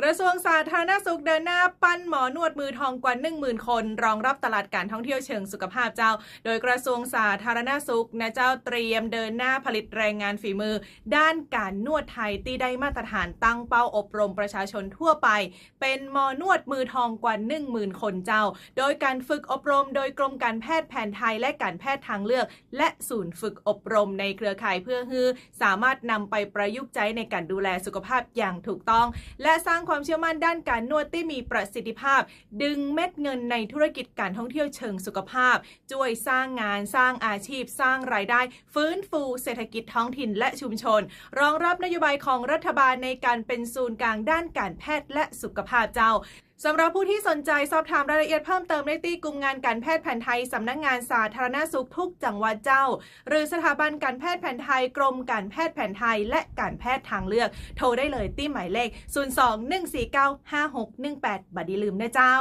กระทรวงสาธารณสุขเดินหน้าปั้นหมอนวดมือทองกว่า 10,000 คน รองรับตลาดการท่องเที่ยวเชิงสุขภาพเจ้า โดยกระทรวงสาธารณสุขนะเจ้าเตรียมเดินหน้าผลิตแรงงานฝีมือ ด้านการนวดไทยที่ได้มาตรฐานตั้งเป้าอบรมประชาชนทั่วไป เป็นหมอนวดมือทองกว่า 10,000 คนเจ้า โดยการฝึกอบรมโดยกรมการแพทย์แผนไทยและการแพทย์ทางเลือก และศูนย์ฝึกอบรมในเครือข่ายเพื่อฮือสามารถนำไปประยุกต์ใช้ในการดูแลสุขภาพอย่างถูกต้อง และสร้างความเชื่อมั่นด้านการนวดที่มีประสิทธิภาพ ดึงเม็ดเงินในธุรกิจการท่องเที่ยวเชิงสุขภาพ ช่วยสร้างงานสร้างอาชีพ สร้างรายได้ ฟื้นฟูเศรษฐกิจท้องถิ่นและชุมชน รองรับนโยบายของรัฐบาลในการเป็นศูนย์กลางด้านการแพทย์และสุขภาพเจ้าสำหรับผู้ที่สนใจสอบถามรายละเอียดเพิ่มเติมได้ที่กลุ่มงานการแพทย์แผนไทย สำนักงงานสาธารณสุขทุกจังหวัดเจ้า หรือสถาบันการแพทย์แผนไทย กรมการแพทย์แผนไทย และการแพทย์ทางเลือก โทรได้เลยที่หมายเลข 02-149-5618 บัดดีลืมนะเจ้า